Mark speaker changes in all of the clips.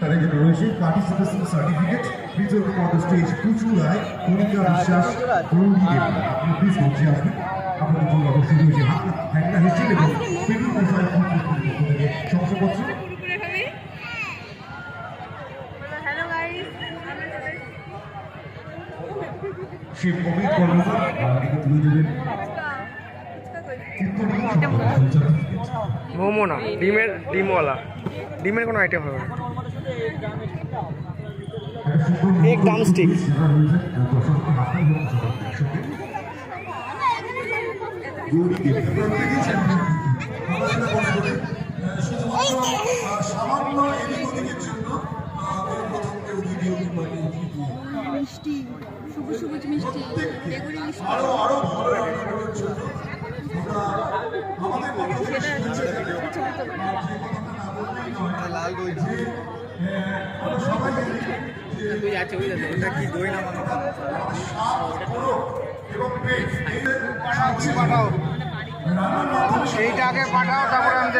Speaker 1: তাদের রয়েছে participation certificate please welcome on the stage Puchu Roy Kanika Biswas Gouri আপনি please মঞ্চে আসবেন আপনাদের জন্য অবশ্যই রয়েছে হাত হ্যান্ডা হিস্ট্রি এবং বিষয় থেকে শংসাপত্র। কর্মকার তুলে দেবেন।
Speaker 2: মোমো না ডিমের ডিমওয়ালা। ডিমের কোনো আইটেম হবে না।
Speaker 1: এক
Speaker 2: drumstick।
Speaker 1: সামান্য এদিক ওদিকের জন্য প্রথম কেউ দ্বিতীয় কিংবা কেউ তৃতীয়
Speaker 3: মিষ্টি সবুজ সবুজ মিষ্টি বেগুনি মিষ্টি।
Speaker 1: আরও আরও ভালো রান্নার জন্য আমাদের পেট এই যে সাহায্য পাঠাও রান্নার
Speaker 2: আগে পাঠাও তারপরে আমি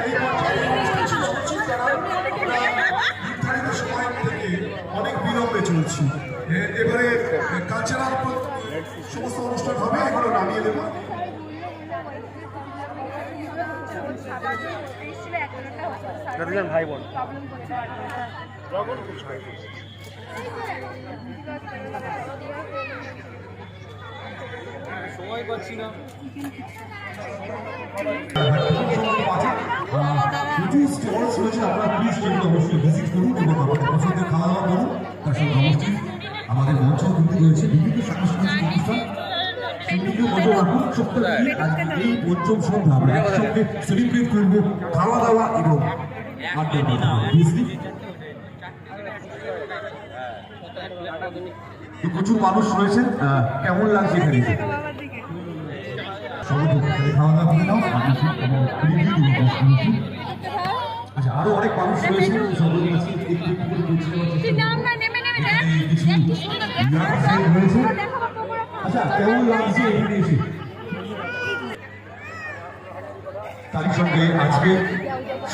Speaker 1: নির্ধারিত সময় থেকে অনেক বিলম্বে চলছি এবারে কালচারাল সমস্ত অনুষ্ঠান হবে এগুলো নামিয়ে দেবো।
Speaker 2: যতজন ভাই বোন।
Speaker 1: প্রচুর স্টলস রয়েছে আপনারা প্লিজ সেগুলো অবশ্যই আপনাদের পছন্দের খাওয়া আমাদের মঞ্চ রয়েছে বিভিন্ন সাংস্কৃতিক অনুষ্ঠান। করব খাওয়া দাওয়া এবং প্রচুর মানুষ রয়েছেন কেমন লাগছে খাওয়া দাওয়া আচ্ছা আরও অনেক মানুষ রয়েছে আচ্ছা কেমন লাগছে তারই সঙ্গে আজকে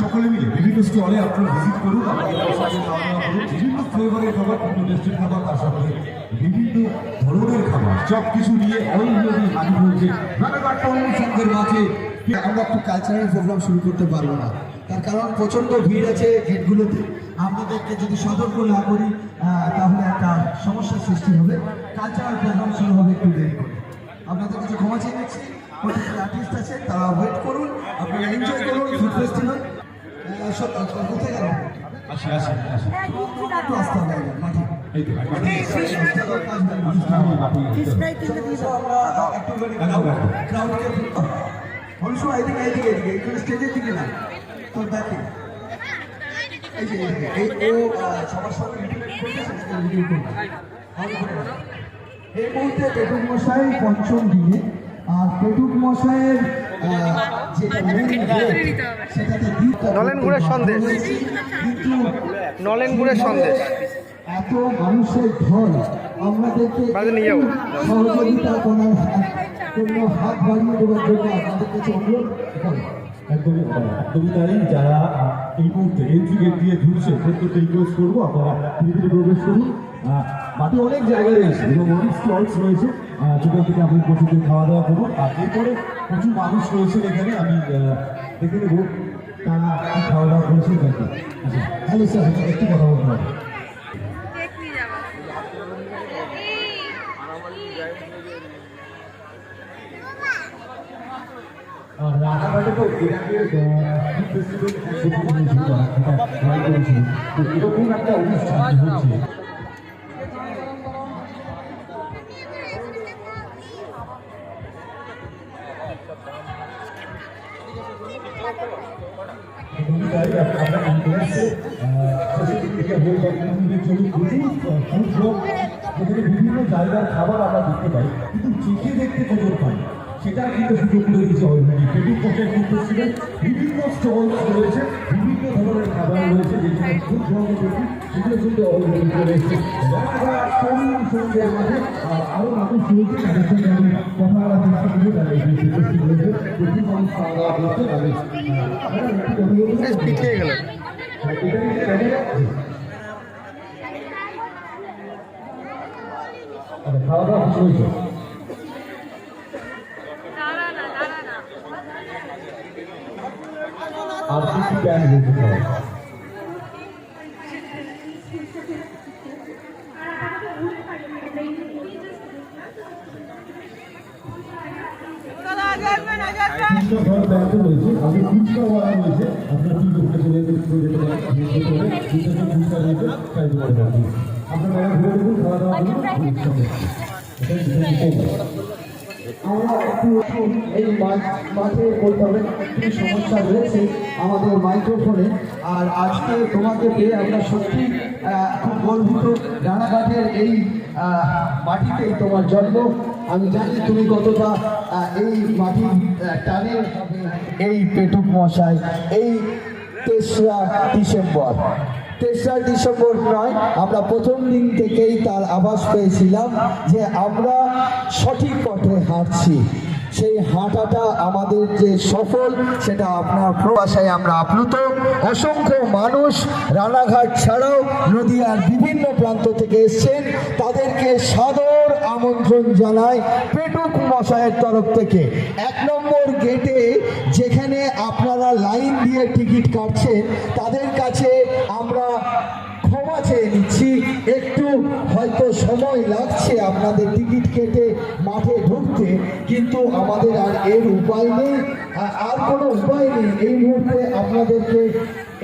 Speaker 1: সকলে মিলে বিভিন্ন স্টলে আপনারা ভিজিট করুন বিভিন্ন ফ্লেভারের খাবার, বিভিন্ন টেস্টের খাবার, তার সঙ্গে বিভিন্ন ধরনের খাবার সব কিছু নিয়ে অলরেডি হাজির হয়েছে। রানাঘাট সংঘের মাঝে।
Speaker 4: আমরা একটু কালচারাল প্রোগ্রাম শুরু করতে পারব না। তার কারণ প্রচণ্ড ভিড় আছে গেটগুলোতে আপনাদেরকে যদি সতর্ক না করি তাহলে একটা সমস্যার সৃষ্টি হবে। কালচারাল প্রোগ্রাম শুরু হবে একটু দেরি করে। আপনাদের কাছে ক্ষমা চেয়ে নিচ্ছি। প্রত্যেকটি আর্টিস্ট আছে তারা ওয়েট করুন আপনারা এনজয় করুন ফুড ফেস্টিভ্যাল কোথায় গেল
Speaker 1: আসি আসি আসি।
Speaker 4: একটু আসতে হবে মাঠে। স্টেজের দিকে না। দেখে এই মুহূর্তে পেটুক মশাই পঞ্চম দিনে আর পেটুক মশাইয়ের
Speaker 2: নলেন গুড়ের সন্দেশ। নলেন গুড়ের সন্দেশ
Speaker 4: এত মানুষের ঢল আমাদেরকে। সহযোগিতা করার জন্য হাত বাড়িয়ে দেওয়ার জন্য আপনাদের কাছে অনুরোধ।
Speaker 1: একদমই একদমই তাই, যারা এই মুহূর্তে এন্ট্রি দিয়ে ঢুকছে, প্রত্যেকটা রিকোয়েস্ট করব, আপনারা মাঠে অনেক জায়গা রয়েছে অনেক রয়েছে। যেখান থেকে আপনি প্রচুর খাওয়া দাওয়া করুন। আর প্রচুর মানুষ রয়েছেন এখানে, আমি দেখে নেব তারা খাওয়া দাওয়া করেছেন আচ্ছা
Speaker 4: হ্যালো স্যার, একটু কথা বলতে হবে।
Speaker 1: আর এর আগে এরকম একটা অনুষ্ঠান হচ্ছে বিভিন্ন জায়গার খাবার আমরা দেখতে পাই কিন্তু চেখে দেখতে খবর পাই সেটা কিন্তু সুযোগ করে অলরেডি পেটুক পর্যায়ে ফুড ফেস্টিভ্যাল বিভিন্ন স্টল রয়েছে বিভিন্ন ধরনের খাবার রয়েছে যেগুলো খুব সঙ্গে দেখি সেগুলো কিন্তু অলরেডি এসেছে। তরুণ সঙ্গের মাঝে আরও মানুষ রয়েছে তাদের সঙ্গে আমি কথা বলার চেষ্টা করব। তারা এই ফেস্টিভ্যালটি রয়েছে প্রচুর মানুষ খাওয়া দাওয়া করছে তাদের।
Speaker 2: পিছিয়ে গেল
Speaker 1: এটা নিয়ে আচ্ছা, খাওয়া দাওয়া কিছু হয়েছে
Speaker 3: দাঁড়া না দাঁড়া না
Speaker 1: আর কি কি প্ল্যান হয়েছে খাওয়া তিনটা ঘর রয়েছে। আগে ফুচকা আপনার কি করতে চলে যেতে যেতে পারেন। দুটো করে দুটো ফুচকা রয়েছে তাই আপনার ঘুরে দেখুন খাওয়া দাওয়া করুন। এটাই বিশেষ
Speaker 4: আমরা একটু এই মাঠ- বলতে হবে একটু সমস্যা রয়েছে। আমাদের মাইক্রোফোনে আর আজকে তোমাকে পেয়ে আমরা সত্যি খুব গর্বিত। রানাঘাটের এই মাটিতেই তোমার জন্ম আমি জানি তুমি কতটা এই আহ, টানে এই পেটুক মশাই এই তেসরা ডিসেম্বর তেসরা ডিসেম্বর নয়, আমরা প্রথম দিন থেকেই তার আভাস পেয়েছিলাম যে আমরা সঠিক পথে হাঁটছি। সেই হাঁটাটা আমাদের যে সফল, সেটা আপনার প্রবাসায় আমরা আপ্লুত। অসংখ্য মানুষ রানাঘাট ছাড়াও নদীয়ার বিভিন্ন প্রান্ত থেকে এসছেন। তাদেরকে সাদর আমন্ত্রণ জানায় পেটুক মশাইয়ের তরফ থেকে। এক নম্বর গেটে যেখানে আপনারা লাইন দিয়ে টিকিট কাটছেন, তাদের আপনাদের টিকিট কেটে মাঠে ঢুকতে, কিন্তু আমাদের আর এর উপায় নেই, আর কোনো উপায় নেই। এই মুহূর্তে আপনাদেরকে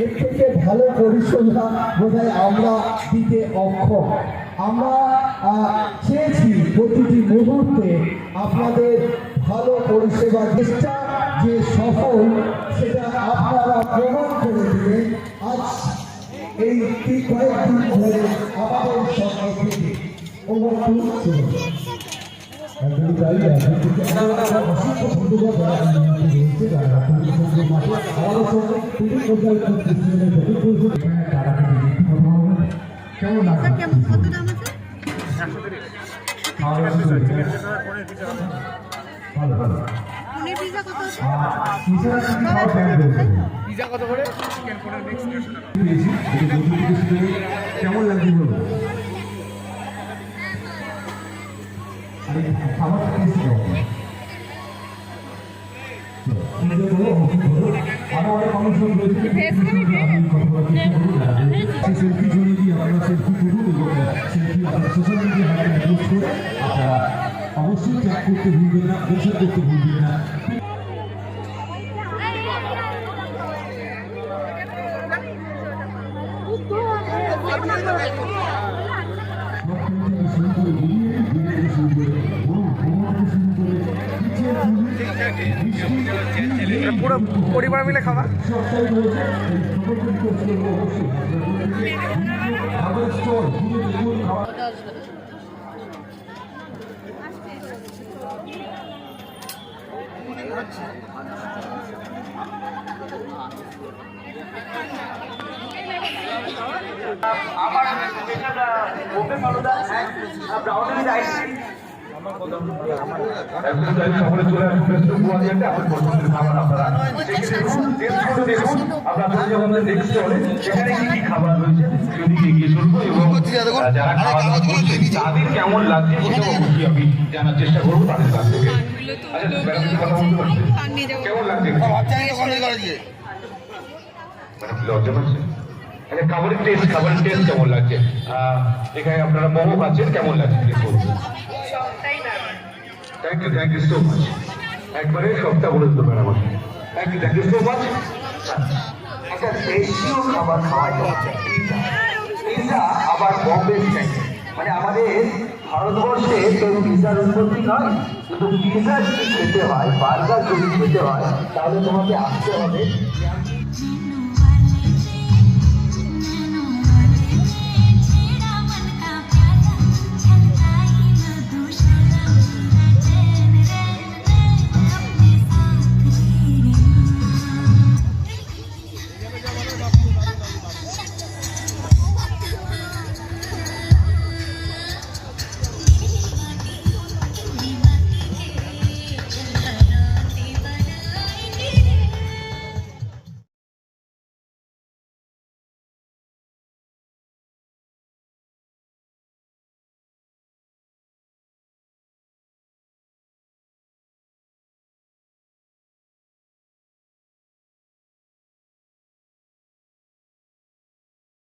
Speaker 4: এর থেকে ভালো পরিষেবা বোধহয় আমরা দিতে অক্ষম। আমরা চেয়েছি প্রতিটি মুহূর্তে আপনাদের ভালো পরিষেবা চেষ্টা যে সফল, সেটা আপনারা প্রমাণ করে দিলেন আজ এই কয়েকদিন ধরে আমাদের সঙ্গে
Speaker 1: ভালো ভালো
Speaker 3: পিজা কত আছে
Speaker 1: আর এছাড়া কি রয়েছে। selfie আপনারা social media handle post করে আপনারা অবশ্যই ট্যাগ করতে ভুলবেন না না সব
Speaker 2: পুরো পরিবার মিলে খাওয়া?
Speaker 5: আমার খাবার আপনারা দেখে দেখুন তাদের কেমন লাগছে সেটাও আমি জানার চেষ্টা করব তাদের কাছ থেকে আচ্ছা কেমন লাগছে মানে লজ্জা পাচ্ছে আচ্ছা খাবারের টেস্ট খাবারের টেস্ট কেমন লাগছে? এখানে আপনারা মোমো খাচ্ছেন কেমন লাগছে? প্লিজ বলুন thank you thank you so much একবারে সবটা বলে দিল madam thank you thank you so much একটা দেশীয় খাবার খাওয়া যাচ্ছে পিৎজা আবার বম্বে স্টাইল মানে আমাদের ভারতবর্ষে তো পিৎজার উৎপত্তি নয় কিন্তু পিৎজা যদি খেতে হয় বার্গার যদি খেতে হয় তাহলে তোমাকে আসতে হবে।